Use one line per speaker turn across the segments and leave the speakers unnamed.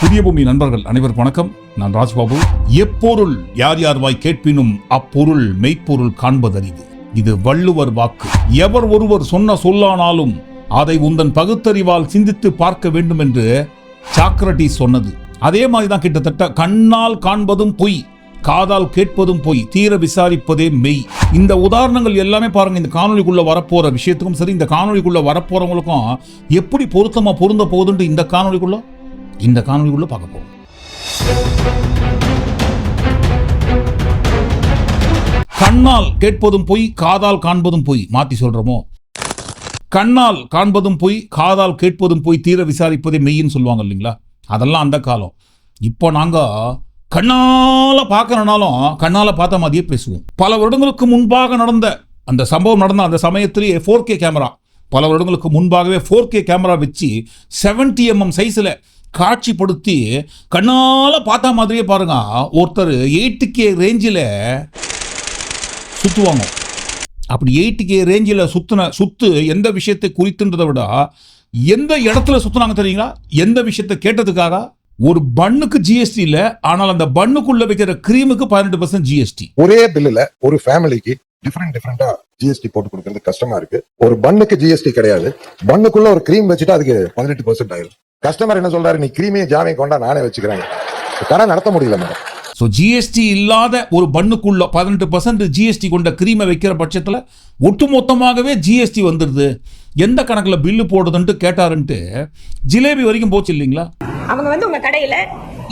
புதிய பூமி நண்பர்கள் அனைவருக்கும் வணக்கம். நான் ராஜ்பாபு. எப்பொருள் யார் யார் வாய் கேட்பினும் அப்பொருள் மெய்ப்பொருள் காண்பதறிவு. இது வள்ளுவர் வாக்கு. எவர் ஒருவர் சொன்ன சொல்லானாலும் அதை உந்தன் பகுத்தறிவால் சிந்தித்து பார்க்க வேண்டும் என்று சாக்ரட்டிஸ் சொன்னது. அதே மாதிரி தான் கிட்டத்தட்ட கண்ணால் காண்பதும் பொய் காதால் கேட்பதும் பொய் தீர விசாரிப்பதே மெய். இந்த உதாரணங்கள் எல்லாமே பாருங்க இந்த காணொலிக்குள்ள வரப்போற விஷயத்துக்கும் சரி இந்த காணொலிக்குள்ள வரப்போறவங்களுக்கும் எப்படி பொருத்தமா பொருந்த போகுதுன்ட்டு இந்த காணொலிக்குள்ள இந்த காணொலிக்குள்ளே பார்க்க போகும் கண்ணால் கேட்பதும் பொய் காதால் காண்பதும் பொய் மாற்றி சொல்கிறோமோ கண்ணால் காண்பதும் பொய் காதால் கேட்பதும் பொய் தீர விசாரிப்பதே மெய்ன்னு சொல்லுவாங்க இல்லைங்களா? அதெல்லாம் அந்த காலம். இப்போ நாங்கள் கண்ணால் பார்க்கறனாலும் கண்ணால் பார்த்த மாதிரியே பேசுவோம். பல வருடங்களுக்கு முன்பாக நடந்த அந்த சம்பவம் நடந்த அந்த சமயத்திலேயே ஃபோர் கே கேமரா பல வருடங்களுக்கு முன்பாகவே ஃபோர் கே கேமரா வச்சு 70 எம்எம் சைஸில் காட்சிப்படுத்தி கண்ணால் பார்த்தா மாதிரியே பாருங்க. ஒருத்தர் எயிட்டு கே ரேஞ்சில் சுற்றுவாங்க அப்படி எயிட்டு கே ரேஞ்சில் சுற்றின சுத்து எந்த விஷயத்தை குறித்துன்றதை விட எந்த இடத்துல சுத்துனாங்க தெரியுங்களா? எந்த விஷயத்தை கேட்டதுக்காக? ஒரு பண்ணுக்கு ஜிஎஸ்டி இல்ல ஆனால் அந்த பண்ணுக்குள்ள வைக்கிற கிரீமுக்கு பதினெட்டு பர்சன்ட் ஜிஎஸ்டி
ஒரே பில்லுல ஒரு ஃபேமிலிக்கு டிஃப்ரெண்ட் டிஃப்ரெண்டா ஜிஎஸ்டி போட்டு கொடுக்கறது கஷ்டமா இருக்கு. ஒரு பண்ணுக்கு ஜிஎஸ்டி கிடையாது. பண்ணுக்குள்ள ஒரு க்ரீம் வச்சுட்டு அதுக்கு பதினெட்டு பர்சன்ட் ஆயிரும். கஸ்டமர் என்ன சொல்றாரு? நீ க்ரீமையும் ஜாமையும் கொண்டா நானே வச்சுக்கிறேன். கடை நடத்த முடியல மேடம்
ஸோ ஜிஎஸ்டி இல்லாத ஒரு பண்ணுக்குள்ள பதினெட்டு பர்சன்ட் ஜிஎஸ்டி கொண்ட கிரீமை வைக்கிற பட்சத்தில் ஒட்டுமொத்தமாகவே ஜிஎஸ்டி வந்துடுது. எந்த கணக்கில் பில்லு போடுதுன்ட்டு கேட்டாருன்ட்டு ஜிலேபி வரைக்கும் போச்சு இல்லைங்களா?
அவங்க வந்து உங்க கடையில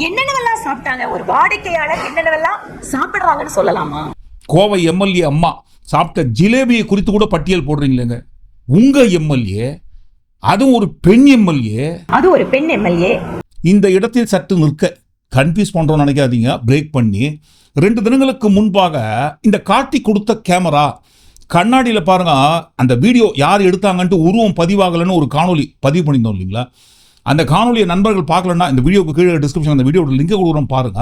என்னென்னவெல்லாம் சாப்பிட்டாங்க? ஒரு வாடிக்கையாளர் என்னென்னவெல்லாம் சாப்பிடுறாங்கன்னு சொல்லலாமா?
கோவை எம்எல்ஏ அம்மா சாப்பிட்ட ஜிலேபியை குறித்து கூட பட்டியல் போடுறீங்களேங்க. உங்க எம்எல்ஏ அதுவும் ஒரு பெண் எம்எல்ஏ.
அது ஒரு பெண் எம்எல்ஏ.
இந்த இடத்தில் சற்று நிற்க கன்ஃபியூஸ் பண்றோம்னு நினைக்காதீங்க பிரேக் பண்ணி. ரெண்டு தினங்களுக்கு முன்பாக இந்த காட்டி கொடுத்த கேமரா கண்ணாடியில் பாருங்க அந்த வீடியோ யார் எடுத்தாங்கன்ட்டு உருவம் பதிவாகலைன்னு ஒரு காணொளி பதிவு பண்ணியிருந்தோம் இல்லைங்களா? அந்த காணொலியை நண்பர்கள் பார்க்கலன்னா இந்த வீடியோக்கு கீழே டிஸ்கிரிப்ஷன் அந்த வீடியோட லிங்கை கொடுக்குறோம் பாருங்க.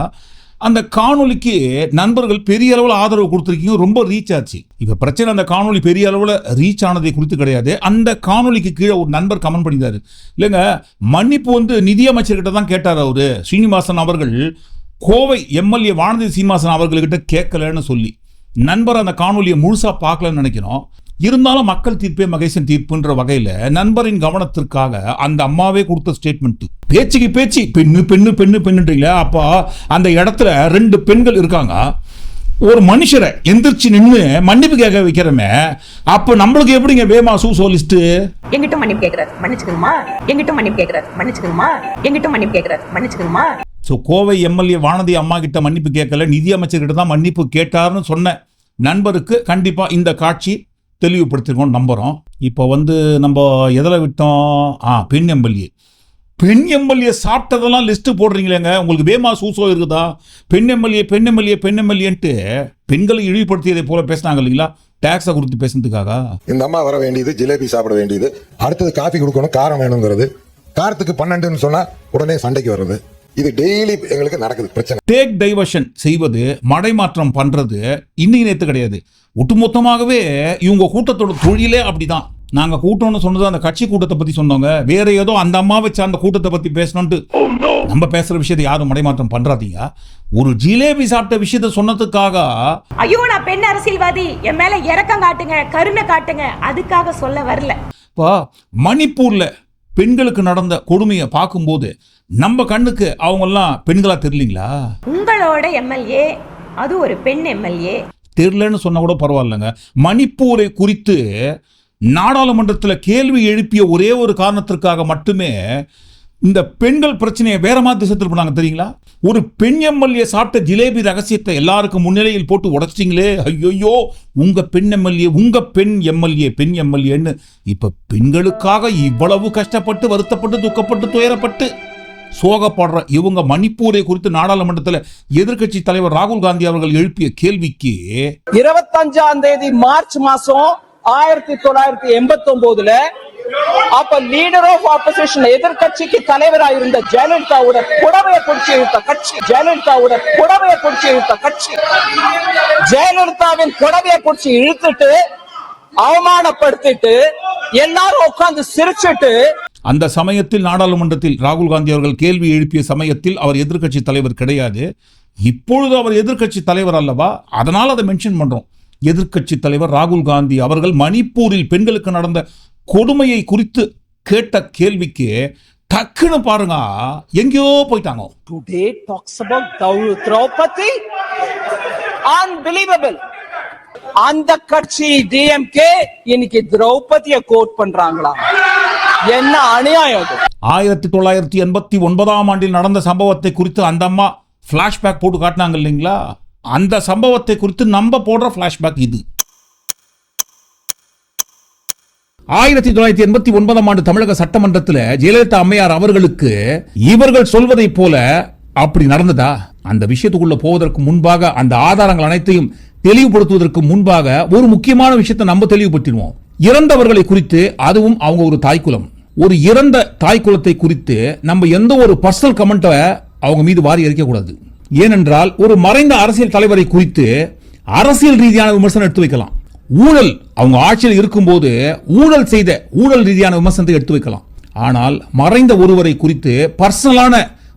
அந்த காணொலிக்கு நண்பர்கள் பெரிய அளவில் ஆதரவு கொடுத்துருக்கீங்க ரொம்ப ரீச் ஆச்சு. இப்போ பிரச்சனை அந்த காணொலி பெரிய அளவில் ரீச் ஆனதை குறித்து கிடையாது. அந்த காணொலிக்கு கீழே ஒரு நண்பர் கமெண்ட் பண்ணியிருந்தாரு. இல்லைங்க மன்னிப்பு வந்து நிதியமைச்சர்கிட்ட தான் கேட்டார் அவரு. ஸ்ரீனிவாசன் அவர்கள் கோவை எம்எல்ஏ வானதி சீனிவாசன் அவர்கள்கிட்ட கேட்கலன்னு சொல்லி. நண்பர் அந்த காணொலியை முழுசாக பார்க்கலன்னு நினைக்கிறோம். இருந்தாலும் மக்கள் தீர்ப்பே மகேசன் தீர்ப்புன்ற வகையில நண்பரின் கவனத்திற்காக அந்த அம்மாவே கொடுத்த ஸ்டேட்மெண்ட் பேச்சுக்கு பேச்சு பெண்ணு பெண்ணு பெண்ணு பெண்ணுன்றீங்களா அப்போ அந்த இடத்துல ரெண்டு பெண்கள் இருக்காங்க. ஒரு மனுஷரை எந்திரிச்சு நின்று மன்னிப்பு கேட்க வைக்கிறமே அப்போ நம்மளுக்கு எப்படிங்க வேமா சூ சோலிஸ்ட்டு?
எங்கிட்ட மன்னிப்பு கேக்குறாரு மன்னிச்சுக்கணுமா? எங்கிட்ட மன்னிப்பு கேக்குறாரு மன்னிச்சுக்கணுமா? எங்கிட்ட மன்னிப்பு கேக்குறாரு மன்னிச்சுக்கணுமா?
ஸோ கோவை எம்எல்ஏ வானதி அம்மா கிட்ட மன்னிப்பு கேட்கல. நிதியமைச்சர்கிட்ட தான் மன்னிப்பு கேட்டாருன்னு சொன்ன நண்பருக்கு கண்டிப்பா இந்த காட்சி தெளிவுபடுத்திருக்கோம் நம்புகிறோம் இப்போ வந்து நம்ம எதில் விட்டோம்? ஆ பெண் எம்எல்ஏ. பெண் எம்எல்ஏ சாப்பிட்டதெல்லாம் லிஸ்ட்டு போடுறீங்களேங்க. உங்களுக்கு வேமா சூசோ இருக்குதா? பெண் எம்எல்ஏ பெண் எம்எல்ஏ பெண் எம்எல்ஏன்ட்டு பெண்களை இழிவுபடுத்தியதை போல பேசினாங்க இல்லைங்களா? டேக்ஸை கொடுத்து பேசுனதுக்காக.
இந்த அம்மா வர வேண்டியது ஜிலேபி சாப்பிட வேண்டியது. அடுத்தது காஃபி கொடுக்கணும் காரம் வேணுங்கிறது. காரத்துக்கு பன்னெண்டுன்னு சொன்னால் உடனே சண்டைக்கு வர்றது. இது டெய்லி எங்களுக்கு நடக்குது பிரச்சனை.
டேக் டைவர்ஷன் செய்வது மடைமாற்றம் பண்றது இன்னைக்கு நேத்து கிடையாது. ஒட்டுமொத்தமாகவே இவங்க கூட்டத்தோட தொழிலே அப்படிதான். நாங்க கூட்டம்னு சொன்னது அந்த கட்சி கூட்டத்தை பத்தி சொன்னவங்க. வேற ஏதோ அந்த அம்மா வச்சு அந்த கூட்டத்தை பத்தி பேசணும்ட்டு நம்ம பேசுற விஷயத்தை யாரும் மடைமாற்றம் பண்றாதீங்க. ஒரு ஜிலேபி சாப்பிட்ட விஷயத்த சொன்னதுக்காக
ஐயோ நான் பெண் அரசியல்வாதி. என் மேல இறக்கம் காட்டுங்க கருணை காட்டுங்க. அதுக்காக சொல்ல வரல.
இப்போ மணிப்பூர்ல பெண்களுக்கு நடந்த கொடுமையை பார்க்கும்போது நம்ம கண்ணுக்கு அவங்கெல்லாம் பெண்களா தெரியலீங்களா?
உங்களோட எம்எல்ஏ அது ஒரு பெண் எம்எல்ஏ
தெரிலன்னு சொன்னா கூட பரவாயில்லைங்க. மணிப்பூரை குறித்து நாடாளுமன்றத்தில் கேள்வி எழுப்பிய ஒரே ஒரு காரணத்திற்காக மட்டுமே இந்த பெண்கள் பிரச்சனையை வேற மாதிரி திசத்தில் போனாங்க தெரியுங்களா? ஒரு பெண் எம்எல்ஏ சாப்பிட்ட ஜிலேபி ரகசியத்தை எல்லாருக்கும் முன்னிலையில் போட்டு உடச்சிட்டிங்களே. ஐயோயோ உங்க பெண் எம்எல்ஏ உங்க பெண் எம்எல்ஏ பெண் எம்எல்ஏன்னு இப்ப பெண்களுக்காக இவ்வளவு கஷ்டப்பட்டு வருத்தப்பட்டு துக்கப்பட்டு துயரப்பட்டு சோகப்படுற இவங்க மணிப்பூரை குறித்து நாடாளுமன்றத்தில் எதிர்க்கட்சி தலைவர் ராகுல் காந்தி அவர்கள் எழுப்பிய கேள்விக்கு
இருபத்தஞ்சாம் தேதி மார்ச் மாசம் ஆயிரத்தி தொள்ளாயிரத்தி எண்பத்தி ஒன்பதுல அப்ப லீடர் ஆஃப் ஆப்போசிஷன் எதிர்கட்சிக்கு தலைவராக இருந்த ஜெயலலிதாவோட புடவையை பிடிச்சி இழுத்த கட்சி. ஜெயலலிதாவோட புடவையை பிடிச்சி இழுத்த கட்சி. ஜெயலலிதாவின் புடவையை பிடிச்சி இழுத்துட்டு அவமானப்படுத்திட்டு எல்லாரும் உட்கார்ந்து சிரிச்சிட்டு
அந்த சமயத்தில் நாடாளுமன்றத்தில் ராகுல் காந்தி அவர்கள் கேள்வி எழுப்பிய சமயத்தில் அவர் எதிர்க்கட்சி தலைவர் கிடையாது. இப்பொழுது அவர் எதிர்க்கட்சி தலைவர் அல்லவா? அதனால் அதை மென்ஷன் பண்றோம். எதிர்க்கட்சி தலைவர் ராகுல் காந்தி அவர்கள் மணிப்பூரில் பெண்களுக்கு நடந்த கொடுமையை குறித்து கேட்ட கேள்விக்கு டக்குன்னு பாருங்க எங்கேயோ போயிட்டாங்க
talks about Dau- Draupadi. Unbelievable. அந்த கட்சி டிஎம்கே இன்னைக்கு திரௌபதிய கோட் பண்றாங்களா என்ன அநியாயம்
ஆயிரத்தி தொள்ளாயிரத்தி எண்பத்தி ஒன்பதாம் ஆண்டில் நடந்த சம்பவத்தை குறித்து அந்த அம்மா ஃப்ளாஷ்பேக் போட்டு காட்டினாங்க இல்லைங்களா அந்த சம்பவத்தை குறித்து நம்ம போடுற ஃப்ளாஷ்பேக் இது. ஆயிரத்தி தொள்ளாயிரத்தி எண்பத்தி ஒன்பதாம் ஆண்டு தமிழக சட்டமன்றத்தில் ஜெயலலிதா அம்மையார் அவர்களுக்கு இவர்கள் சொல்வதை போல அப்படி நடந்ததா? அந்த விஷயத்துக்குள்ள போவதற்கு முன்பாக அந்த ஆதாரங்கள் அனைத்தையும் தெளிவுபடுத்துவதற்கு முன்பாக ஒரு முக்கியமான விஷயத்தை நம்ம தெளிவுபடுத்திடுவோம். இறந்தவர்களை குறித்து அதுவும் அவங்க ஒரு தாய்க்குலம். ஒரு இறந்த தாய்க்குலத்தை குறித்து நம்ம எந்த ஒரு பர்சனல் கமெண்ட்டை அவங்க மீது வாரி எரிக்கக்கூடாது. ஏனென்றால் ஒரு மறைந்த அரசியல் தலைவரை குறித்து அரசியல் ரீதியான விமர்சனம் எடுத்து வைக்கலாம். ஊழல் அவங்க ஆட்சியில் இருக்கும்போது ஊழல் செய்த ஊழல் ரீதியான விமர்சனத்தை எடுத்து வைக்கலாம். ஆனால் மறைந்த ஒருவரை குறித்து பர்சனலான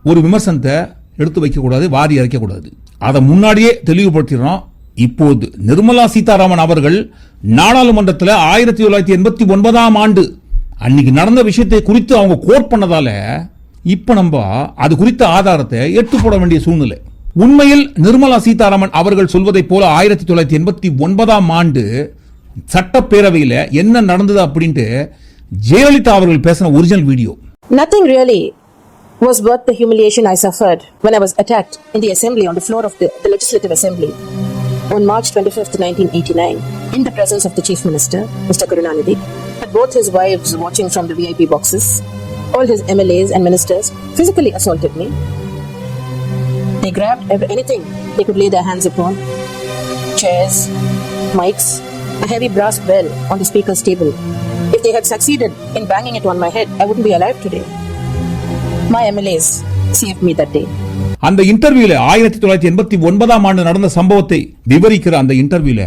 ஒரு விமர்சனத்தை எடுத்து வைக்கக்கூடாது வாரி இறைக்கக்கூடாது அதை முன்னாடியே தெளிவுபடுத்திடுறோம் இப்போது நிர்மலா சீதாராமன் அவர்கள் நாடாளுமன்றத்தில் ஆயிரத்தி தொள்ளாயிரத்தி எண்பத்தி ஒன்பதாம் ஆண்டு அன்னைக்கு நடந்த விஷயத்தை குறித்து அவங்க கோட் பண்ணதால இப்போ நம்ம அது குறித்த ஆதாரத்தை எட்டு போட வேண்டிய சூழ்நிலை உண்மையில் நிர்மலா சீதாராமன் அவர்கள் சொல்வதைப் போல ஆயிரத்தி தொள்ளாயிரத்தி எண்பத்தி ஒன்பதாம் ஆண்டு சட்டப்பேரவையில் என்ன நடந்தது அப்படின்ட்டு ஜெயலலிதா அவர்கள் பேசின original video
nothing really was worth the humiliation I suffered when I was attacked in the assembly on the floor of the, the Legislative Assembly on March 25th, 1989, in the presence of the Chief Minister, Mr. Karunanidhi, had both his wives watching from the VIP boxes. All his MLAs and ministers physically assaulted me. They grabbed anything they could lay their hands upon chairs, mics, a heavy brass bell on the speaker's table. If they had succeeded in banging it on my head, I wouldn't be alive today. My MLAs saved me that day.
அந்த இன்டர்வியூல ஆயிரத்தி தொள்ளாயிரத்தி எண்பத்தி ஒன்பதாம் ஆண்டு நடந்த சம்பவத்தை விவரிக்கிற அந்த இன்டர்வியூல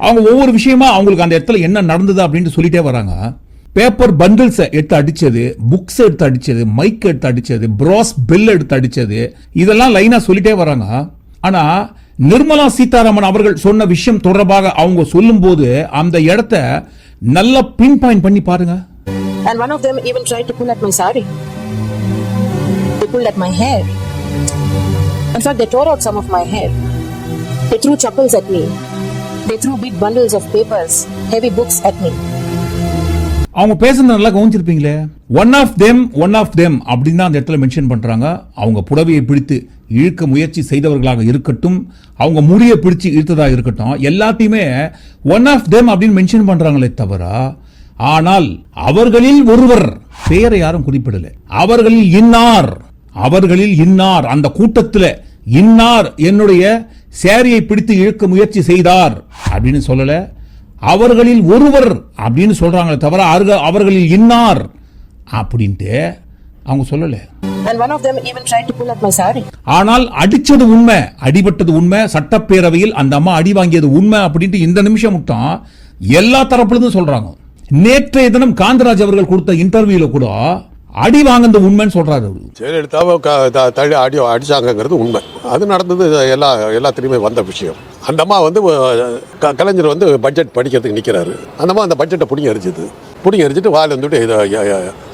அவங்க ஒவ்வொரு விஷயமா அவங்களுக்கு அந்த இடத்துல என்ன நடந்தது அப்படின்னு சொல்லிட்டே வராங்க பேப்பர் பண்டில்ஸை எடுத்து அடிச்சது புக்ஸ் எடுத்து அடிச்சது மைக் எடுத்து அடிச்சது ப்ராஸ் பெல் எடுத்து அடிச்சது இதெல்லாம் லைனா சொல்லிட்டே வராங்க ஆனா நிர்மலா சீதாராமன் அவர்கள் சொன்ன விஷயம் தொடர்பாக அவங்க சொல்லும்போது அந்த இடத்த நல்லா பின் பாயிண்ட் பண்ணி பாருங்க
And one of them even tried to pull at my sari. They pulled at my hair. In fact, they tore out some of my hair. They threw chappals at me. They threw big bundles of papers, heavy books at me.
அவங்க பேசுறது நல்லா கவனிச்சிருப்பீங்களே? One of them one of them அப்படின்னு தான் அந்த இடத்துல mention பண்ணுறாங்க அவங்க புடவையை பிடித்து இழுக்க முயற்சி செய்தவர்களாக இருக்கட்டும் அவங்க முடியை பிடிச்சு இழுத்ததாக இருக்கட்டும் எல்லாத்தையுமே ஒன் ஆஃப் தெம் அப்படின்னு மென்ஷன் பண்ணுறாங்களே தவிர ஆனால் அவர்களில் ஒருவர் பெயரை யாரும் குறிப்பிடல. அவர்களில் இன்னார் அவர்களில் இன்னார் அந்த கூட்டத்தில் இன்னார் என்னுடைய சேரியை பிடித்து இழுக்க முயற்சி செய்தார் அப்படின்னு சொல்லலை. அவர்களில் ஒருவர் அப்படின்னு சொல்றாங்களே தவிர அவர்களில் இன்னார் அப்படின்ட்டு அவங்க சொல்லல. ஆனால் அடிச்சது உண்மை அடிபட்டது உண்மை சட்டப்பேரவையில் அந்த அம்மா அடி வாங்கியது உண்மை அப்படின்ட்டு இந்த நிமிஷம் மட்டும் எல்லா தரப்புல இருந்தும் சொல்றாங்க நேற்றைய தினம் காந்தராஜ் அவர்கள் கொடுத்த இன்டர்வியூல கூட அடி வாங்கினது உண்மைன்னு சொல்றாரு
ஜெயலலிதாவை க- த- தள்ளி அடி அடிச்சாங்கங்கிறது உண்மை. அது நடந்தது எல்லா எல்லாத்துலேயுமே வந்த விஷயம். அந்த அம்மா வந்து க- கலைஞர் வந்து பட்ஜெட் படிக்கிறதுக்கு நிற்கிறாரு அந்த அம்மா அந்த பட்ஜெட்டை பிடிங்கி அரிஞ்சுது பிடிங்கி அரிச்சிட்டு வாயில் வந்துட்டு இதை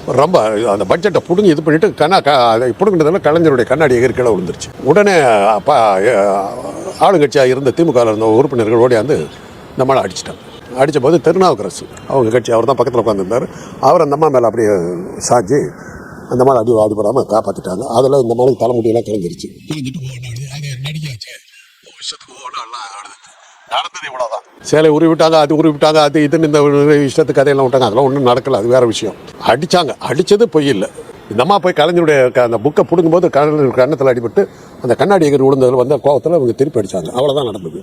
ரொம்ப அந்த பட்ஜெட்டை பிடுங்கி இது பண்ணிட்டு கண்ணா க அதை பிடுங்கினதுல கலைஞருடைய கண்ணாடி எகிரி விழுந்துருச்சு. உடனே அப்பா ஆளுங்கட்சியாக இருந்த திமுக இருந்த உறுப்பினர்கள் ஓடியாந்து இந்த அடிச்சிட்டாங்க. அடித்த போது திருநாவுக்கரசு. அவங்க கட்சி அவர் தான் பக்கத்தில் உட்காந்துருந்தார் அவர் அந்த அம்மா மேலே அப்படியே சாஞ்சி அந்த மாதிரி அடி அடிபடாமல் காப்பாற்றிட்டாங்க அதில் இந்த மாதிரி தலைமுடியெல்லாம் கிளம்பிருச்சு நடந்தது இவ்வளோதான் சேலை உருவி விட்டாங்க அது உருவி விட்டாங்க அது இதுன்னு இந்த ஒரு இஷ்டத்துக்கு கதையெல்லாம் விட்டாங்க. அதெல்லாம் ஒன்றும் நடக்கல. அது வேற விஷயம். அடிச்சாங்க. அடிச்சது பொய் இல்லை. இந்த அம்மா போய் கலைஞருடைய அந்த புக்கை பிடுங்கும்போது கலைஞர் கன்னத்தில் அடிபட்டு அந்த கண்ணாடி எகிரி விழுந்ததில் வந்த கோவத்தில் அவங்க திருப்பி அடிச்சாங்க. அவ்வளோதான் நடந்தது.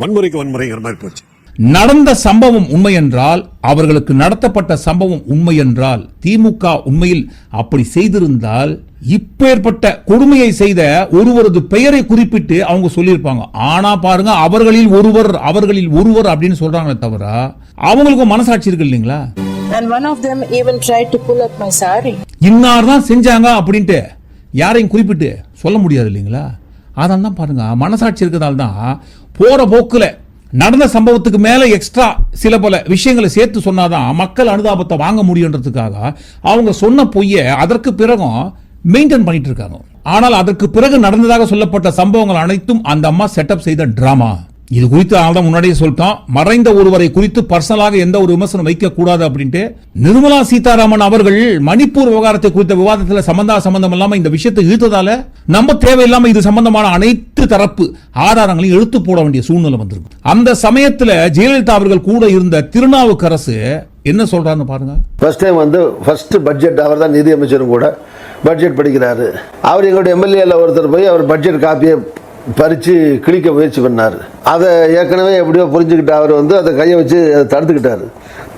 வன்முறைக்கு வன்முறைங்கிற மாதிரி போச்சு.
நடந்த சம்பவம் உண்மை என்றால் அவர்களுக்கு நடத்தப்பட்ட சம்பவம் உண்மை என்றால் திமுக உண்மையில் அப்படி செய்திருந்தால் இப்பேற்பட்ட கொடுமையை செய்த ஒருவரது பெயரை குறிப்பிட்டு அவங்க சொல்லியிருப்பாங்க. ஆனா பாருங்க அவர்களில் ஒருவர் அவர்களில் ஒருவர் அப்படின்னு சொல்றாங்களே தவிர அவங்களுக்கு மனசாட்சி இருக்கு இல்லைங்களா. இன்னார் தான் செஞ்சாங்க அப்படின்ட்டு யாரையும் குறிப்பிட்டு சொல்ல முடியாது இல்லைங்களா? அதான் தான் பாருங்க மனசாட்சி இருக்கிறதால தான் போற போக்குல நடந்த சம்பவத்துக்கு மேலே எக்ஸ்ட்ரா சில பல விஷயங்களை சேர்த்து சொன்னாதான் மக்கள் அனுதாபத்தை வாங்க முடியுன்றதுக்காக அவங்க சொன்ன பொய்யை அதற்கு பிறகும் மெயின்டைன் பண்ணிட்டு இருக்காங்க. ஆனால் அதற்கு பிறகு நடந்ததாக சொல்லப்பட்ட சம்பவங்கள் அனைத்தும் அந்த அம்மா செட்டப் செய்த டிராமா இது குறித்து தான் முன்னாடியே சொல்லிட்டோம். மறைந்த ஒருவரை குறித்து பர்சனலாக எந்த ஒரு விமர்சனம் வைக்க கூடாது அப்படின்ட்டு நிர்மலா சீதாராமன் அவர்கள் மணிப்பூர் விவகாரத்தை குறித்த விவாதத்தில் சம்பந்தா சம்பந்தம் இல்லாம இந்த விஷயத்தை இழுத்ததால நம்ம தேவையில்லாம இது சம்பந்தமான அனைத்து தரப்பு ஆதாரங்களையும் எழுத்து போட வேண்டிய சூழ்நிலை வந்திருக்கு அந்த சமயத்துல ஜெயலலிதா அவர்கள் கூட இருந்த திருநாவுக்கரசு என்ன சொல்றாருன்னு பாருங்க.
ஃபர்ஸ்ட் டைம் வந்து ஃபர்ஸ்ட் பட்ஜெட் அவர் தான் நிதியமைச்சரும் கூட பட்ஜெட் படிக்கிறாரு. அவர் எங்களுடைய எம்எல்ஏல ஒருத்தர் போய் அவர் பட்ஜெட் காப்பியை பறித்து கிழிக்க முயற்சி பண்ணார். அதை ஏற்கனவே எப்படியோ புரிஞ்சுக்கிட்ட அவர் வந்து அதை கையை வச்சு அதை தடுத்துக்கிட்டார்.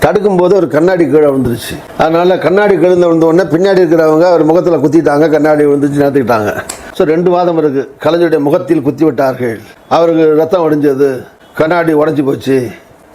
தடுக்கும்போது ஒரு கண்ணாடி கீழே விழுந்துருச்சு. அதனால் கண்ணாடி கிழந்து விழுந்த உடனே பின்னாடி இருக்கிறவங்க அவர் முகத்தில் குத்திட்டாங்க கண்ணாடி விழுந்துச்சு நடத்துக்கிட்டாங்க ஸோ ரெண்டு வாதம் இருக்குது கலைஞருடைய முகத்தில் குத்தி விட்டார்கள். அவருக்கு ரத்தம் ஒடிஞ்சது கண்ணாடி உடஞ்சி போச்சு.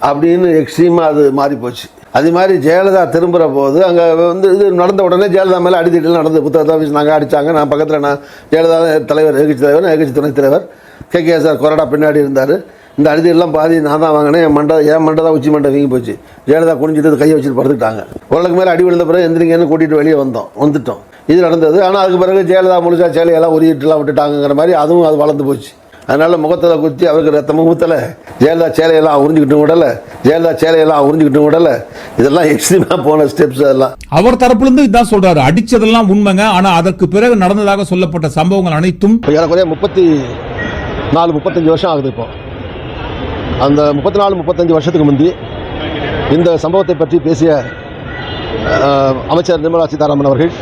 அப்படின்னு எக்ஸ்ட்ரீமாக அது மாறி போச்சு அது மாதிரி ஜெயலலிதா திரும்புகிற போது அங்கே வந்து இது நடந்த உடனே ஜெயலலிதா மேலே அடித்திட்டு நடந்த புத்தகத்தை நாங்கள் அடித்தாங்க நான் பக்கத்தில் நான் ஜெயலலிதா தலைவர் எதிர்கட்சி தலைவர் நான் எதிர்கட்சி துணைத் தலைவர் கே கே சார் கொரடா பின்னாடி இருந்தார். இந்த அழுதியெல்லாம் பாதி நான் தான் வாங்கினேன். என் மண்டை என் மண்டை தான் உச்சி மண்டை வீங்கி போச்சு. ஜெயலலிதா குனிஞ்சிட்டு கையை வச்சுட்டு படுத்துட்டாங்க உரலுக்கு மேலே அடி விழுந்த பிறகு எந்திரிங்கன்னு கூட்டிகிட்டு வெளியே வந்தோம். வந்துட்டோம். இது நடந்தது. ஆனால் அதுக்கு பிறகு ஜெயலலிதா முழுசா சேலையெல்லாம் உருகிட்டுலாம் விட்டுட்டாங்கிற மாதிரி அதுவும் அது வளர்ந்து போச்சு. அதனால முகத்தில் குத்தி அவருக்கு ரத்தமும் ஊற்றலை ஜெயலலிதா சேலையெல்லாம் உறிஞ்சிக்கிட்டும் விடலை. ஜெயலலிதா சேலையெல்லாம் உறிஞ்சிக்கிட்டும் விடலை. இதெல்லாம் எக்ஸ்ட்ரீமாக போன ஸ்டெப்ஸ் அதெல்லாம்.
அவர் தரப்புல இருந்து இதான் சொல்றாரு. அடிச்சதெல்லாம் உண்மைங்க. ஆனா அதற்கு பிறகு நடந்ததாக சொல்லப்பட்ட சம்பவங்கள் அனைத்தும்
ஏறக்குறைய முப்பத்தி நாலு முப்பத்தஞ்சு வருஷம் ஆகுது இப்போ. அந்த முப்பத்தி நாலு முப்பத்தஞ்சு வருஷத்துக்கு முந்தி இந்த சம்பவத்தை பற்றி பேசிய அமைச்சர் நிர்மலா சீதாராமன் அவர்கள்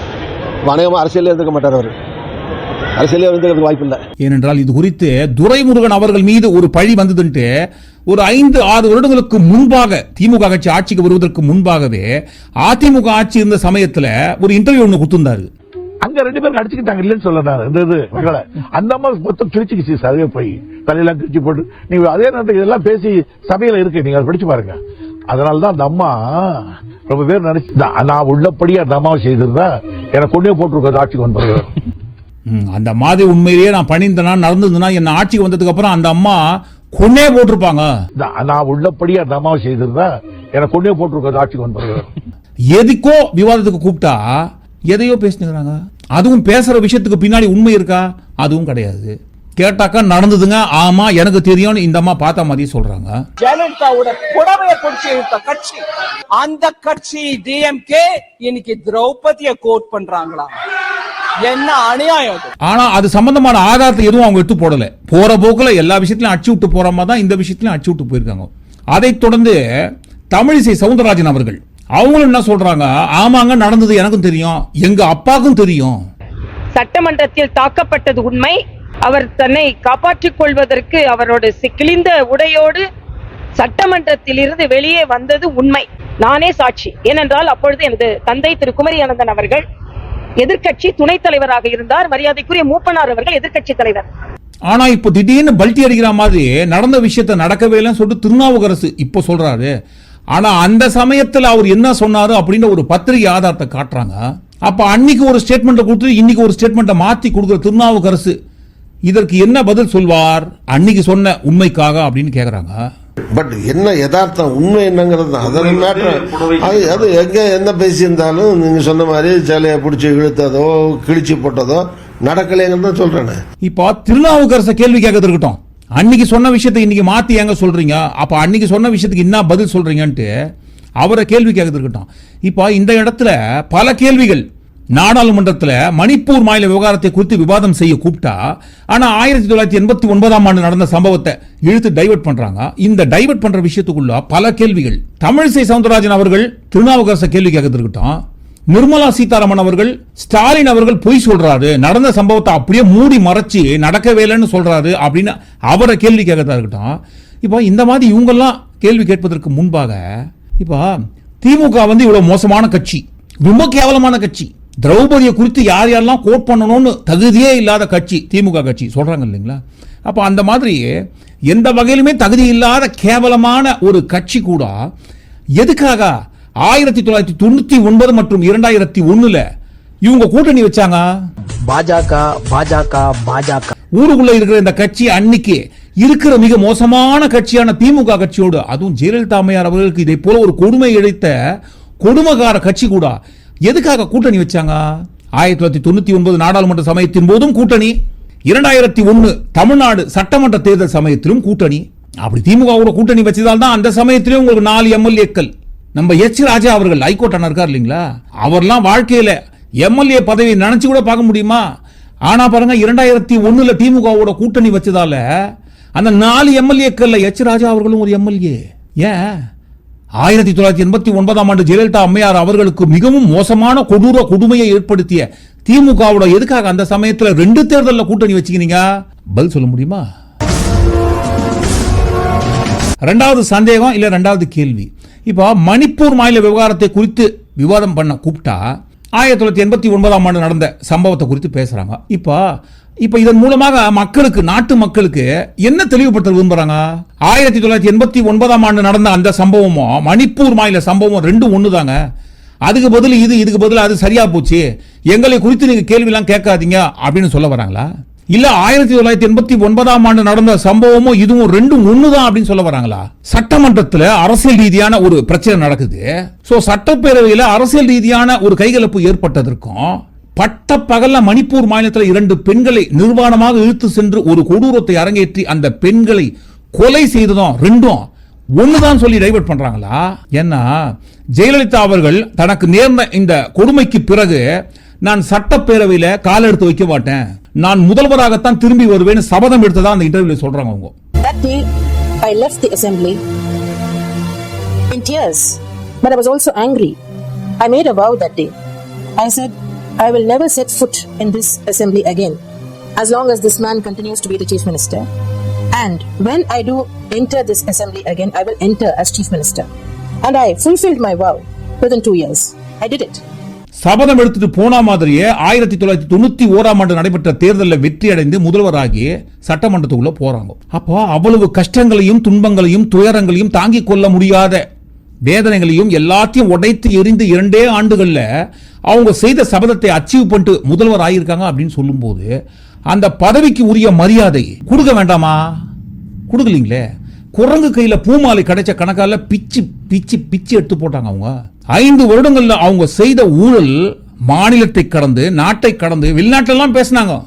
அநேகமாக அரசியலே இருந்துக்க மாட்டார் அவர். அரசியலே இருந்துக்கிறதுக்கு வாய்ப்பு இல்லை
ஏனென்றால் இது குறித்து துரைமுருகன் அவர்கள் மீது ஒரு பழி வந்ததுன்ட்டு ஒரு ஐந்து ஆறு வருடங்களுக்கு முன்பாக திமுக கட்சி ஆட்சிக்கு வருவதற்கு முன்பாகவே அதிமுக ஆட்சி இருந்த சமயத்துல ஒரு இன்டர்வியூ ஒன்று கொடுத்திருந்தாரு.
அங்க ரெண்டு பேரும் அடிச்சுக்கிட்டாங்க இல்லைன்னு சொல்ல இந்த இது அந்த அம்மா மொத்தம் கிழிச்சுக்கிச்சு சர்வே போய். தலையெல்லாம் கிழிச்சு போட்டு. நீங்க அதே நேரத்தில் இதெல்லாம் பேசி சபையில இருக்கு நீங்க அதை படிச்சு பாருங்க. அதனால தான் அந்த அம்மா ரொம்ப பேர் நினைச்சு நான் உள்ளபடியே அந்த அம்மாவை செய்திருந்தா எனக்கு கொண்டே போட்டிருக்காது ஆட்சிக்கு வந்தது
ம், அந்த மாதிரி உண்மையிலேயே நான் பண்ணியிருந்தேனா நடந்ததுன்னா என்ன ஆட்சிக்கு வந்ததுக்கு அப்புறம் அந்த அம்மா கொன்னே போட்டிருப்பாங்க.
நான் உள்ளபடியே அந்த அம்மாவை செய்திருந்தா எனக்கு கொண்டே போட்டிருக்காது ஆட்சிக்கு வந்தது
எதுக்கோ விவாதத்துக்கு கூப்பிட்டா எதையோ பேசினுக்கிறாங்க. அதுவும் பேசுற விஷயத்துக்கு பின்னாடி உண்மை இருக்கா? அதுவும் கிடையாது. கேட்டாக்கா நடந்ததுங்க. ஆமா எனக்கு தெரியும்னு இந்த அம்மா பார்த்த மாதிரி சொல்றாங்க.
ஜெயலலிதாவோட புடவைய பிடிச்சி இழுத்த கட்சி. அந்த கட்சி டிஎம்கே இன்னைக்கு திரௌபதிய கோட் பண்றாங்களா? என்ன அநியாயம்
ஆனா அது சம்பந்தமான ஆதாரத்தை எதுவும் அவங்க எடுத்து போடல. போற போக்குல எல்லா விஷயத்திலும் அடிச்சு விட்டு போற மாதிரி தான் இந்த விஷயத்திலும் அடிச்சு விட்டு போயிருக்காங்க. அதைத் தொடர்ந்து தமிழிசை சவுந்தரராஜன் அவர்கள் அவங்களும் என்ன சொல்றாங்க? ஆமாங்க நடந்தது எனக்கும் தெரியும். எங்க அப்பாவுக்கும் தெரியும்.
சட்டமன்றத்தில் தாக்கப்பட்டது உண்மை. அவர் தன்னை காப்பாற்றிக் கொள்வதற்கு அவரோட சிக்கிழிந்த கிழிந்த உடையோடு சட்டமன்றத்தில் இருந்து வெளியே வந்தது உண்மை. நானே சாட்சி. ஏனென்றால் அப்பொழுது எனது தந்தை திரு. குமரி அனந்தன் அவர்கள் எதிர்கட்சி துணைத் தலைவராக இருந்தார். மரியாதைக்குரிய மூப்பனார் அவர்கள் எதிர்க்கட்சி தலைவர்.
ஆனா இப்போ திடீர்னு பல்ட்டி அடிக்கிற மாதிரி நடந்த விஷயத்த நடக்கவே இல்லைன்னு சொல்லிட்டு திருநாவுக்கரசு இப்போ சொல்றாரு. ஆனா அந்த சமயத்துல அவர் என்ன சொன்னாரு அப்படின்னு ஒரு பத்திரிகை ஆதாரத்தை காட்டுறாங்க. அப்ப அன்னைக்கு ஒரு ஸ்டேட்மெண்ட்டை கொடுத்து இன்னைக்கு ஒரு ஸ்டேட்மெண்ட்டை மாத்தி கொடுக்குற திருநாவுக்கரசு இதற்கு என்ன பதில் சொல்வார்? அன்னைக்கு சொன்ன உண்மைக்காக அப்படின்னு கேக்குறாங்க.
பட் என்ன யதார்த்தம்? உண்மை என்னங்கிறது தான். அதில் மேட்ரு அது அது எங்கே என்ன பேசியிருந்தாலும் நீங்கள் சொன்ன மாதிரி சேலையை பிடிச்சி இழுத்ததோ கிழிச்சு போட்டதோ நடக்கலைங்கிறது தான் சொல்கிறேன்
இப்போ திருநாவுக்கரச கேள்வி கேட்கறது இருக்கட்டும். அன்னைக்கு சொன்ன விஷயத்தை இன்னைக்கு மாத்தி ஏங்க சொல்றீங்க? அப்ப அன்னைக்கு சொன்ன விஷயத்துக்கு என்ன பதில் சொல்றீங்கன்ட்டு அவரை கேள்வி கேட்கறது இருக்கட்டும். இப்போ இந்த இடத்துல பல கேள்விகள். நாடாளுமன்றத்தில் மணிப்பூர் மாநில விவகாரத்தை குறித்து விவாதம் செய்ய கூப்பிட்டா ஆனால் ஆயிரத்தி தொள்ளாயிரத்தி எண்பத்தி ஒன்பதாம் ஆண்டு நடந்த சம்பவத்தை இழுத்து டைவர்ட் பண்றாங்க. இந்த டைவர்ட் பண்ற விஷயத்துக்குள்ள பல கேள்விகள். தமிழிசை சவுந்தரராஜன் அவர்கள் திருநாவுக்கரச கேள்வி கேட்கறதுக்கிட்டோம். இருக்கட்டும் நிர்மலா சீதாராமன் அவர்கள் ஸ்டாலின் அவர்கள் பொய் சொல்றாரு. நடந்த சம்பவத்தை அப்படியே மூடி மறைச்சு நடக்கவே இல்லைன்னு சொல்றாரு அப்படின்னு அவரை கேள்வி கேட்கறதா இருக்கட்டும் இப்போ இந்த மாதிரி இவங்கெல்லாம் கேள்வி கேட்பதற்கு முன்பாக இப்போ திமுக வந்து இவ்வளோ மோசமான கட்சி ரொம்ப கேவலமான கட்சி. திரௌபதியை குறித்து யார் யாரெல்லாம் கோட் பண்ணணும்னு தகுதியே இல்லாத கட்சி திமுக கட்சி சொல்றாங்க இல்லைங்களா? அப்போ அந்த மாதிரி எந்த வகையிலுமே தகுதி இல்லாத கேவலமான ஒரு கட்சி கூட எதுக்காக ஆயிரத்தி தொள்ளாயிரத்தி தொண்ணூத்தி ஒன்பது மற்றும் இரண்டாயிரத்தி ஒண்ணுல இவங்க கூட்டணி வச்சாங்க?
பாஜக பாஜக பாஜக.
ஊருக்குள்ள இருக்கிற இந்த கட்சி அன்னைக்கு இருக்கிற மிக மோசமான கட்சியான திமுக கட்சியோடு அதுவும் ஜெயலலிதா அம்மையார் அவர்களுக்கு இதை போல ஒரு கொடுமை இழைத்த கொடுமைக்கார கட்சி கூட எதுக்காக கூட்டணி வச்சாங்க? ஆயிரத்தி தொள்ளாயிரத்தி தொண்ணூற்றி ஒன்பது நாடாளுமன்ற சமயத்தின் போதும் கூட்டணி. இரண்டாயிரத்தி ஒன்று தமிழ்நாடு சட்டமன்ற தேர்தல் சமயத்திலும் கூட்டணி. அப்படி திமுக கூட்டணி வச்சதால் தான் அந்த சமயத்திலே உங்களுக்கு நாலு எம்எல்ஏக்கள். நம்ம எச் ராஜா அவர்கள் ஹைகோர்ட் அண்ணா இருக்கார் இல்லைங்களா? அவர்லாம் வாழ்க்கையில் எம்எல்ஏ பதவி நினைச்சு கூட பார்க்க முடியுமா? ஆனால் பாருங்க இரண்டாயிரத்தி ஒன்றில் திமுகவோட கூட்டணி வச்சதால அந்த நாலு எம்எல்ஏக்களில் எச் ராஜா அவர்களும் ஒரு எம்எல்ஏ. ஏன்? ஆயிரத்தி தொள்ளாயிரத்தி எண்பத்தி ஒன்பதாம் ஆண்டு ஜெயலலிதா அம்மையார் அவர்களுக்கு மிகவும் மோசமான கொடூர கொடுமையை ஏற்படுத்திய திமுகவோட எதுக்காக அந்த சமயத்துல ரெண்டு தேர்தலில் கூட்டணி வச்சுக்கிறீங்க? பதில் சொல்ல முடியுமா? ரெண்டாவது சந்தேகம் இல்ல ரெண்டாவது கேள்வி. இப்போ மணிப்பூர் மாநில விவகாரத்தை குறித்து விவாதம் பண்ண கூப்பிட்டா ஆயிரத்தி தொள்ளாயிரத்தி எண்பத்தி ஒன்பதாம் ஆண்டு நடந்த சம்பவத்தை குறித்து பேசுறாங்க. இப்போ இப்போ இதன் மூலமாக மக்களுக்கு நாட்டு மக்களுக்கு என்ன தெளிவுபடுத்த விரும்புறாங்க? ஆயிரத்தி தொள்ளாயிரத்தி எண்பத்தி ஒன்பதாம் ஆண்டு நடந்த அந்த சம்பவமும் மணிப்பூர் மாநில சம்பவம் ரெண்டும் ஒண்ணுதாங்க. அதுக்கு பதில் இது இதுக்கு பதில் அது சரியா போச்சு. எங்களை குறித்து நீங்க கேள்விலாம் கேட்காதீங்க அப்படின்னு சொல்ல வராங்களா? இல்ல ஆயிரத்தி தொள்ளாயிரத்தி எண்பத்தி ஒன்பதாம் ஆண்டு நடந்த சம்பவமும் இதுவும் ரெண்டும் ஒண்ணுதான் அப்படின்னு சொல்ல வராங்களா? சட்டமன்றத்துல அரசியல் ரீதியான ஒரு பிரச்சனை நடக்குது. சோ சட்டப்பேரவையில அரசியல் ரீதியான ஒரு கைகலப்பு ஏற்பட்டதற்கும் பட்ட பகல்ல மணிப்பூர் மாநிலத்தில் இரண்டு பெண்களை நிர்வாணமாக இழுத்து சென்று ஒரு கொடூரத்தை அரங்கேற்றி அந்த பெண்களை கொலை செய்ததும் ரெண்டும் ஒண்ணுதான் சொல்லி டைவர்ட் பண்றாங்களா ஏன்னா ஜெயலலிதா அவர்கள் தனக்கு நேர்ந்த இந்த கொடுமைக்கு பிறகு நான் சட்டப்பேரவையில் கால் எடுத்து வைக்க மாட்டேன் நான் முதல்வராகத்தான் திரும்பி வருவேன் சபதம் எடுத்ததா அந்த இன்டர்வியூல சொல்றாங்க அவங்க
That day, I left the assembly in tears, but I was also angry. I made a vow that day. I said, I will never set foot in this assembly again as long as this man continues to be the chief minister. And when I do enter this assembly again, I will enter as chief minister. And I fulfilled my vow within two years. I did it.
சபதம் எடுத்துட்டு போன மாதிரியே ஆயிரத்தி தொள்ளாயிரத்தி தொண்ணூத்தி ஓராம் ஆண்டு நடைபெற்ற தேர்தலில் வெற்றி அடைந்து முதல்வராகி சட்டமன்றத்துக்குள்ள போறாங்க அப்போ அவ்வளவு கஷ்டங்களையும் துன்பங்களையும் துயரங்களையும் தாங்கிக் கொள்ள முடியாத வேதனைகளையும் எல்லாத்தையும் உடைத்து எரிந்து இரண்டே ஆண்டுகளில் அவங்க செய்த சபதத்தை அச்சீவ் பண்ணிட்டு முதல்வர் ஆகியிருக்காங்க அப்படின்னு சொல்லும்போது அந்த பதவிக்கு உரிய மரியாதை கொடுக்க வேண்டாமா? கொடுக்கலீங்களே. குரங்கு கையில் பூமாலை கிடைச்ச கணக்கால் பிச்சு பிச்சு பிச்சு எடுத்து போட்டாங்க அவங்க. ஐந்து வருடங்களில் அவங்க செய்த ஊழல் மாநிலத்தை கடந்து நாட்டை கடந்து வெளிநாட்டிலலாம் பேசினாங்க.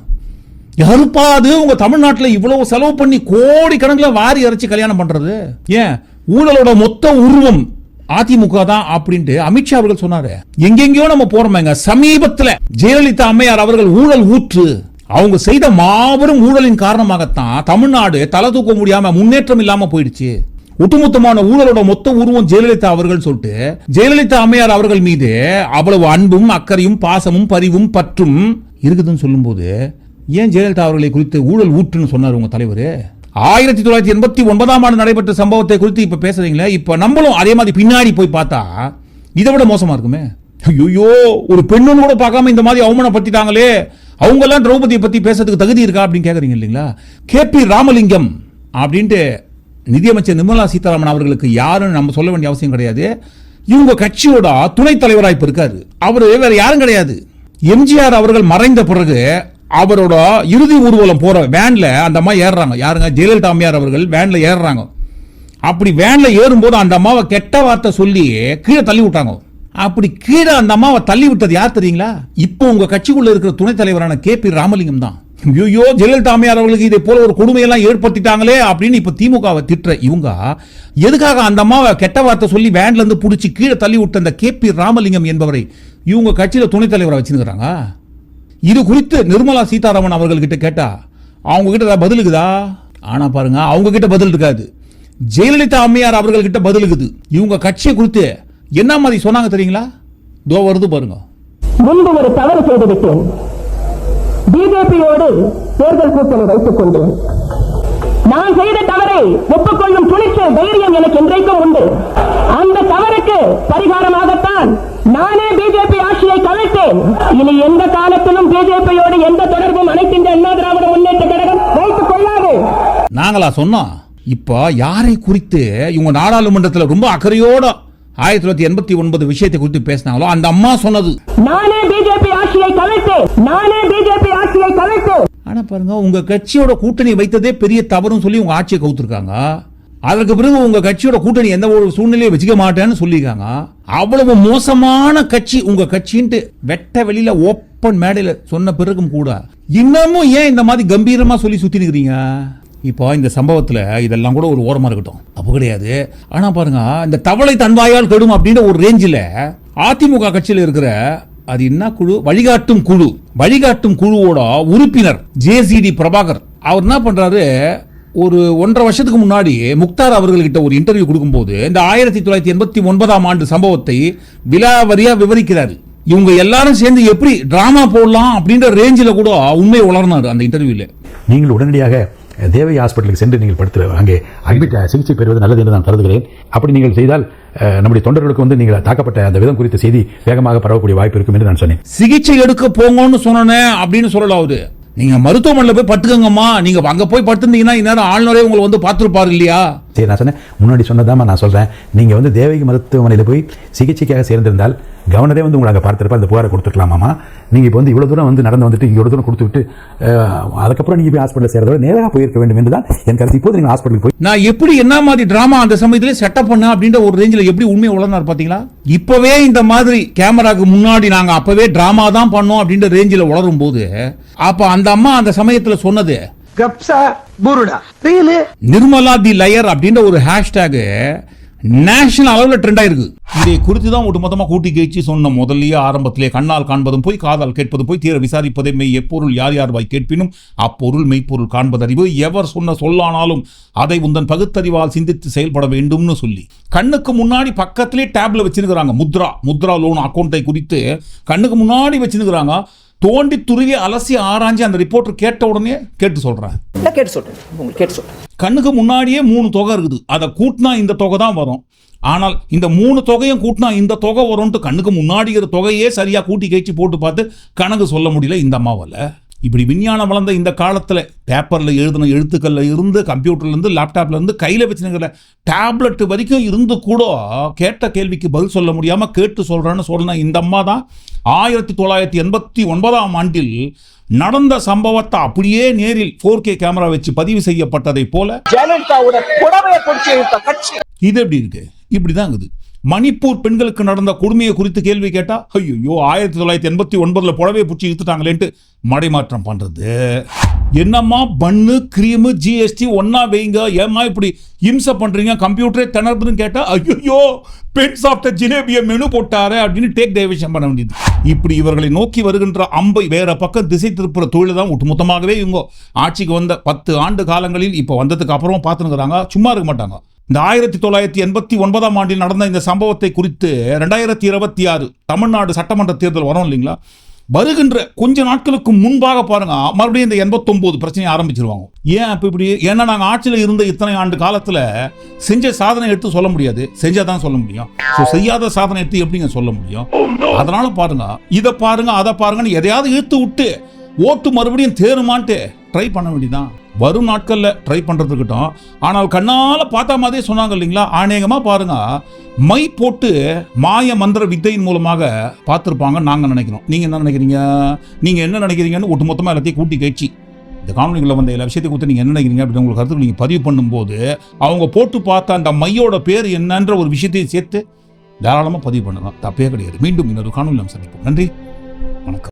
யாருப்பா அது உங்க தமிழ்நாட்டில் இவ்வளவு செலவு பண்ணி கோடி கணக்கில் வாரி அரைச்சி கல்யாணம் பண்றது? ஏன்? ஊழலோட மொத்த உருவம் அதிமுக தான் அப்படின்ட்டு அமித்ஷா அவர்கள் சொன்னாரு. எங்கெங்கயோ நம்ம போறோமேங்க. சமீபத்துல ஜெயலலிதா அம்மையார் அவர்கள் ஊழல் ஊற்று. அவங்க செய்த மாபெரும் ஊழலின் காரணமாகத்தான் தமிழ்நாடு தலை தூக்க முடியாம முன்னேற்றம் இல்லாம போயிடுச்சு. ஒட்டுமொத்தமான ஊழலோட மொத்த உருவம் ஜெயலலிதா அவர்கள் சொல்லிட்டு ஜெயலலிதா அம்மையார் அவர்கள் மீது அவ்வளவு அன்பும் அக்கறையும் பாசமும் பரிவும் பற்றும் இருக்குதுன்னு சொல்லும்போது ஏன் ஜெயலலிதா அவர்களை குறித்து ஊழல் ஊற்றுன்னு சொன்னார் உங்க தலைவர்? ஆயிரத்தி தொள்ளாயிரத்தி எண்பத்தி ஒன்பதாம் ஆண்டு நடைபெற்ற சம்பவத்தை குறித்து இப்போ பேசுறீங்களே இப்போ நம்மளும் அதே மாதிரி பின்னாடி போய் பார்த்தா இதை விட மோசமாக இருக்குமே? ஐயோ ஒரு பெண்ணுன்னு கூட பார்க்காம இந்த மாதிரி அவமானப்படுத்திட்டாங்களே அவங்கெல்லாம் திரௌபதியை பற்றி பேசுறதுக்கு தகுதி இருக்கா அப்படின்னு கேட்குறீங்க இல்லைங்களா? கே பி ராமலிங்கம் அப்படின்ட்டு நிதியமைச்சர் நிர்மலா சீதாராமன் அவர்களுக்கு யாருன்னு நம்ம சொல்ல வேண்டிய அவசியம் கிடையாது. இவங்க கட்சியோட துணைத் தலைவராக இப்போ இருக்காரு. அவர் வேற யாரும் கிடையாது. எம்ஜிஆர் அவர்கள் மறைந்த பிறகு அவரோட இறுதி ஊர்வலம் போற வேன்ல அந்த அம்மா ஏறுறாங்க. யாருங்க? ஜெயலலிதா அம்மையார் அவர்கள் வேன்ல ஏறுறாங்க. அப்படி வேன்ல ஏறும்போது அந்த அம்மாவை கெட்ட வார்த்தை சொல்லி கீழே தள்ளி விட்டாங்க. அப்படி கீழே அந்த அம்மாவை தள்ளி விட்டது யார் தெரியுங்களா? இப்போ உங்க கட்சிக்குள்ள இருக்கிற துணைத் தலைவரான கே பி ராமலிங்கம் தான். ஐயோ ஜெயலலிதா அம்மையார் அவர்களுக்கு இதை போல ஒரு கொடுமையெல்லாம் ஏற்படுத்திட்டாங்களே அப்படின்னு இப்ப திமுகவை திட்டுற இவங்க எதுக்காக அந்த அம்மாவை கெட்ட வார்த்தை சொல்லி வேன்ல இருந்து கீழே தள்ளி விட்ட அந்த கே பி ராமலிங்கம் என்பவரை இவங்க கட்சியில துணைத் தலைவரை வச்சிருக்கிறாங்க? இது குறித்து நிர்மலா சீதாராமன் அவர்கள்கிட்ட கேட்டா அவங்க கிட்ட ஏதாவது பதிலுக்குதா ஆனா பாருங்க அவங்க கிட்ட பதில் இருக்காது. ஜெயலலிதா அம்மையார் அவர்கள் கிட்ட இவங்க கட்சியை குறித்து என்ன மாதிரி சொன்னாங்க தெரியுங்களா? தோ வருது பாருங்க.
முன்பு ஒரு தவறு செய்து பிஜேபியோடு தேர்தல் கூட்டணி வைத்துக் கொண்டேன். நான் செய்த தவறை ஒப்புக்கொள்ளும் துணிச்சல் தைரியம் எனக்கு என்றைக்கும் உண்டு. அந்த தவறுக்கு பரிகாரமாகத்தான் நானே பிஜேபி ஆட்சியை கவிழ்த்தேன். இனி எந்த காலத்திலும் பிஜேபியோடு எந்த தொடர்பும் அனைத்து அண்ணா திராவிட முன்னேற்ற கழகம் வைத்துக் கொள்ளாது.
நாங்களா சொன்னோம் இப்போ யாரை குறித்து இவங்க நாடாளுமன்றத்தில் ரொம்ப அக்கறையோட ஆயிரத்தி தொள்ளாயிரத்தி எண்பத்தி ஒன்பது விஷயத்தை குறித்து பேசினாங்களோ அந்த அம்மா சொன்னது.
நானே பிஜேபி ஆட்சியை கலைத்து நானே பிஜேபி ஆட்சியை கலைத்து
ஆனா பாருங்க உங்க கட்சியோட கூட்டணி வைத்ததே பெரிய தவறுன்னு சொல்லி உங்க ஆட்சியை கவுத்துருக்காங்க. அதற்கு பிறகு உங்க கட்சியோட கூட்டணி எந்த ஒரு சூழ்நிலையும் வச்சுக்க மாட்டேன்னு சொல்லியிருக்காங்க. அவ்வளவு மோசமான கட்சி உங்க கட்சின்ட்டு வெட்ட வெளியில ஓப்பன் மேடையில சொன்ன பிறகும் கூட இன்னமும் ஏன் இந்த மாதிரி கம்பீரமா சொல்லி சுத்தி நிக்கிறீங்க? இப்போ இந்த சம்பவத்தில் இதெல்லாம் கூட ஒரு ஓரமாக இருக்கட்டும். அப்போ கிடையாது. ஆனால் பாருங்க இந்த தவளை தன்வாயால் கெடும் அப்படின்ற ஒரு ரேஞ்சில் அதிமுக கட்சியில் இருக்கிற அது என்ன குழு? வழிகாட்டும் குழு. வழிகாட்டும் குழுவோட உறுப்பினர் ஜேசிடி பிரபாகர். அவர் என்ன பண்றாரு? ஒரு ஒன்றரை வருஷத்துக்கு முன்னாடி முக்தார் அவர்கள்கிட்ட ஒரு இன்டர்வியூ கொடுக்கும்போது இந்த ஆயிரத்தி தொள்ளாயிரத்தி எண்பத்தி ஒன்பதாம் ஆண்டு சம்பவத்தை விலாவரியா விவரிக்கிறாரு. இவங்க எல்லாரும் சேர்ந்து எப்படி டிராமா போடலாம் அப்படின்ற ரேஞ்சில் கூட உண்மையை உளர்னாரு அந்த இன்டர்வியூல
நீங்கள் உடனடியாக தேவை ஹாஸ்பிட்டலுக்கு சென்று நீங்கள் படுத்து அங்கே அட்மிட் சிகிச்சை பெறுவது நல்லது என்று நான் கருதுகிறேன். அப்படி நீங்கள் செய்தால் நம்முடைய தொண்டர்களுக்கு வந்து நீங்கள் தாக்கப்பட்ட அந்த விதம் குறித்த செய்தி வேகமாக பரவக்கூடிய வாய்ப்பு இருக்கும் என்று நான் சொன்னேன்.
சிகிச்சை எடுக்க போங்கன்னு சொன்னேன் அப்படின்னு சொல்லல அவரு. நீங்க மருத்துவமனையில் போய் பட்டுக்கோங்கம்மா நீங்க அங்க போய் படுத்திருந்தீங்கன்னா இந்நேரம் ஆளுநரே உங்களை வந்து பார்த்துருப்பாரு இல்லையா?
சரி நான் சொன்னேன். முன்னாடி சொன்னதாம்மா நான் சொல்றேன். நீங்க வந்து தேவகி மருத்துவமனையில் போய் சிகிச்சைக்காக சேர்ந்திருந்தால் கவர்னரே வந்து உங்களை அங்கே பார்த்திருப்பா அந்த புகாரை கொடுத்துருக்கலாமாமா நீங்க இப்போ வந்து இவ்வளவு தூரம் வந்து நடந்து வந்துட்டு இவ்வளவு தூரம் கொடுத்து விட்டு அதுக்கப்புறம் நீங்க போய் ஹாஸ்பிட்டல் சேர்றதோட நேராக போயிருக்க வேண்டும் என்று தான் என் கருத்து. இப்போது நீங்கள் ஹாஸ்பிட்டலுக்கு போய்
நான் எப்படி என்ன மாதிரி டிராமா அந்த சமயத்துல செட்டப் பண்ண அப்படின்ற ஒரு ரேஞ்சில் எப்படி உண்மையை உளர்னார் பாத்தீங்களா? இப்பவே இந்த மாதிரி கேமராக்கு முன்னாடி நாங்க அப்பவே டிராமா தான் பண்ணோம் அப்படின்ற ரேஞ்சில் உளரும் போது அப்ப அந்த அம்மா அந்த சமயத்துல சொன்னது
கப்சா புருடா. ரீலு
நிர்மலா தி லயர் அப்படின்ற ஒரு ஹேஷ்டேக் நேஷனல் அளவில் ட்ரெண்ட் ஆயிருக்கு. இதை குறித்து தான் ஒட்டுமொத்தமாக கூட்டி கேச்சு சொன்ன முதல்லயே ஆரம்பத்திலே கண்ணால் காண்பதும் போய் காதால் கேட்பதும் போய் தீர விசாரிப்பதே மெய் எப்பொருள் யார் யார் வாய் கேட்பினும் அப்பொருள் மெய்ப்பொருள் காண்பதறிவு எவர் சொன்ன சொல்லானாலும் அதை உந்தன் பகுத்தறிவால் சிந்தித்து செயல்பட வேண்டும்னு சொல்லி. கண்ணுக்கு முன்னாடி பக்கத்திலே டேப்ல வச்சிருக்கிறாங்க முத்ரா. முத்ரா லோன் அக்கௌண்ட்டை குறித்து கண்ணுக்கு முன்னாடி வச்சிருக்கிறாங்க தோண்டி துருவி அலசி ஆராய்ஞ்சு அந்த ரிப்போர்ட்டர் கேட்ட உடனே கேட்டு சொல்றேன்
நான் கேட்டு சொல்றேன். உங்களுக்கு கேட்டு சொல்றேன்.
கண்ணுக்கு முன்னாடியே மூணு தொகை இருக்குது. அதை கூட்டினா இந்த தொகை தான் வரும். ஆனால் இந்த மூணு தொகையும் கூட்டினா இந்த தொகை வரும்ன்ட்டு கண்ணுக்கு முன்னாடி இருக்கிற தொகையே சரியா கூட்டி கேச்சு போட்டு பார்த்து கணக்கு சொல்ல முடியல இந்த அம்மாவால் இப்படி விஞ்ஞானம் வளர்ந்த இந்த காலத்தில் பேப்பரில் எழுதின எழுத்துக்கள்ல இருந்து கம்ப்யூட்டர்ல இருந்து லேப்டாப்ல இருந்து கையில் வச்சுருக்கிற டேப்லெட் வரைக்கும் இருந்து கூட கேட்ட கேள்விக்கு பதில் சொல்ல முடியாமல் கேட்டு சொல்கிறேன்னு சொன்ன இந்த அம்மா தான் ஆயிரத்தி தொள்ளாயிரத்தி எண்பத்தி ஒன்பதாம் ஆண்டில் நடந்த சம்பவத்தை அப்படியே நேரில் ஃபோர் கே கேமரா வச்சு பதிவு செய்யப்பட்டதை போல இது எப்படி இருக்கு? இப்படிதான் இருக்குது. மணிப்பூர் பெண்களுக்கு நடந்த கொடுமையை குறித்து கேள்வி கேட்டா ஐயோ ஆயிரத்தி தொள்ளாயிரத்தி எண்பத்தி ஒன்பதுல புடவை பிடிச்சி இழுத்துட்டாங்களேன்ட்டு மடைமாற்றம் பண்றது. என்னம்மா பன்னு கிரீமு ஜிஎஸ்டி ஒன்னா வைங்க ஏம்மா இப்படி இம்சை பண்றீங்க? கம்ப்யூட்டரே திணறுதுன்னு கேட்டா ஐயோ பெண் சாப்பிட்ட ஜிலேபிய மெனு போட்டாரே அப்படின்னு டேக் டைவர்ஷன் பண்ண வேண்டியது. இப்படி இவர்களை நோக்கி வருகின்ற அம்பை வேற பக்கம் திசை திருப்புற தொழில் தான் ஒட்டுமொத்தமாகவே இவங்க ஆட்சிக்கு வந்த பத்து ஆண்டு காலங்களில் இப்போ வந்ததுக்கு அப்புறம் பார்த்துனுக்குறாங்க சும்மா இருக்க மாட்டாங்க. இந்த ஆயிரத்தி தொள்ளாயிரத்தி எண்பத்தி ஒன்பதாம் ஆண்டில் நடந்த இந்த சம்பவத்தை குறித்து ரெண்டாயிரத்தி இருபத்தி ஆறு தமிழ்நாடு சட்டமன்ற தேர்தல் வரும் இல்லைங்களா? வருகின்ற கொஞ்ச நாட்களுக்கு முன்பாக பாருங்க மறுபடியும் இந்த எண்பத்தொன்பது பிரச்சனையை ஆரம்பிச்சிருவாங்க. ஏன் அப்ப இப்படி? ஏன்னா நாங்கள் ஆட்சியில் இருந்த இத்தனை ஆண்டு காலத்தில் செஞ்ச சாதனை எடுத்து சொல்ல முடியாது. செஞ்சாதான் சொல்ல முடியும். ஸோ செய்யாத சாதனை எடுத்து எப்படிங்க சொல்ல முடியும்? அதனால பாருங்க இதை பாருங்க அதை பாருங்கன்னு எதையாவது இழுத்து விட்டு ஓட்டு மறுபடியும் தேருமான்ட்டு ட்ரை பண்ண வேண்டியதான் வரும் நாட்களில் ட்ரை பண்ணுறதுக்கிட்டோம் ஆனால் கண்ணால் பார்த்தா மாதிரியே சொன்னாங்க இல்லைங்களா? ஆனேகமாக பாருங்க. மை போட்டு மாய மந்திர வித்தையின் மூலமாக பார்த்துருப்பாங்கன்னு நாங்கள் நினைக்கிறோம். நீங்கள் என்ன நினைக்கிறீங்க? நீங்கள் என்ன நினைக்கிறீங்கன்னு ஒட்டுமொத்தமாக எல்லாத்தையும் கூட்டி கேட்சி இந்த காணொலிகளில் வந்த எல்லா விஷயத்தை கொடுத்து நீங்கள் என்ன நினைக்கிறீங்க அப்படின்னு உங்களுக்கு கருத்து நீங்கள் பதிவு பண்ணும்போது அவங்க போட்டு பார்த்த அந்த மையோட பேர் என்னன்ற ஒரு விஷயத்தையும் சேர்த்து தாராளமாக பதிவு பண்ணலாம். தப்பே கிடையாது. மீண்டும் இன்னொரு காணொலி நாம் சந்திப்போம். நன்றி. வணக்கம்.